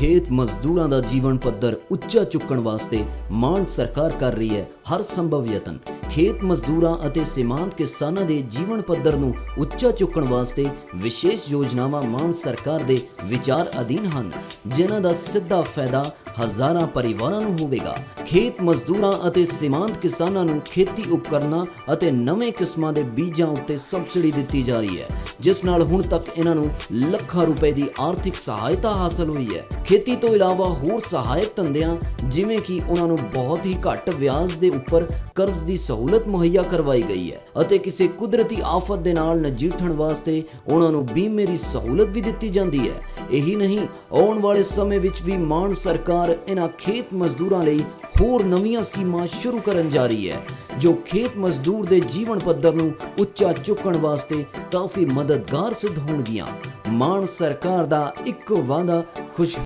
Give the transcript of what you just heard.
ਖੇਤ ਮਜ਼ਦੂਰਾਂ ਦਾ ਜੀਵਨ ਪੱਧਰ ਉੱਚਾ ਚੁੱਕਣ ਵਾਸਤੇ ਮਾਨ ਸਰਕਾਰ ਕਰ ਰਹੀ ਹੈ ਹਰ ਸੰਭਵ ਯਤਨ। ਖੇਤ ਮਜ਼ਦੂਰਾਂ ਅਤੇ ਸੀਮਾਂਤ ਕਿਸਾਨਾਂ ਦੇ ਜੀਵਨ ਪੱਧਰ ਨੂੰ ਉੱਚਾ ਚੁੱਕਣ ਵਾਸਤੇ ਵਿਸ਼ੇਸ਼ ਯੋਜਨਾਵਾਂ ਮਾਨ ਸਰਕਾਰ ਦੇ ਵਿਚਾਰ ਅਧੀਨ ਹਨ, ਜਿਨ੍ਹਾਂ ਦਾ ਸਿੱਧਾ ਫਾਇਦਾ ਹਜ਼ਾਰਾਂ ਪਰਿਵਾਰਾਂ ਨੂੰ ਹੋਵੇਗਾ। ਖੇਤ ਮਜ਼ਦੂਰਾਂ ਅਤੇ ਸੀਮਾਂਤ ਕਿਸਾਨਾਂ ਨੂੰ ਖੇਤੀ ਉਪਕਰਨਾਂ ਅਤੇ ਨਵੇਂ ਕਿਸਮਾਂ ਦੇ ਬੀਜਾਂ ਉੱਤੇ ਸਬਸਿਡੀ ਦਿੱਤੀ ਜਾ ਰਹੀ ਹੈ, ਜਿਸ ਨਾਲ ਹੁਣ ਤੱਕ ਇਹਨਾਂ ਨੂੰ ਲੱਖਾਂ ਰੁਪਏ ਦੀ ਆਰਥਿਕ ਸਹਾਇਤਾ ਹਾਸਲ ਹੋਈ ਹੈ। ਖੇਤੀ ਤੋਂ ਇਲਾਵਾ ਹੋਰ ਸਹਾਇਕ ਧੰਦਿਆਂ, ਜਿਵੇਂ ਕਿ ਉਹਨਾਂ ਨੂੰ ਬਹੁਤ ਹੀ ਘੱਟ ਵਿਆਜ ਦੇ ਉੱਪਰ ਕਰਜ਼ ਦੀ ਸਹੂਲਤ ਮੁਹੱਈਆ ਕਰਵਾਈ ਗਈ ਹੈ ਅਤੇ ਕਿਸੇ ਕੁਦਰਤੀ ਆਫਤ ਦੇ ਨਾਲ ਨਜਿੱਠਣ ਵਾਸਤੇ ਉਹਨਾਂ ਨੂੰ ਬੀਮੇ ਦੀ ਸਹੂਲਤ ਵੀ ਦਿੱਤੀ ਜਾਂਦੀ ਹੈ। ਇਹੀ ਨਹੀਂ, ਆਉਣ ਵਾਲੇ ਸਮੇਂ ਵਿੱਚ ਵੀ ਮਾਨ ਸਰਕਾਰ ਇਹਨਾਂ ਖੇਤ ਮਜ਼ਦੂਰਾਂ ਲਈ ਹੋਰ ਨਵੀਆਂ ਸਕੀਮਾਂ ਸ਼ੁਰੂ ਕਰਨ ਜਾ ਰਹੀ ਹੈ, ਜੋ ਖੇਤ ਮਜ਼ਦੂਰ ਦੇ ਜੀਵਨ ਪੱਧਰ ਨੂੰ ਉੱਚਾ ਚੁੱਕਣ ਵਾਸਤੇ ਕਾਫੀ ਮਦਦਗਾਰ ਸਿੱਧ ਹੋਣਗੀਆਂ। ਮਾਨ ਸਰਕਾਰ ਦਾ ਇੱਕ ਵਾਅਦਾ, ਖੁਸ਼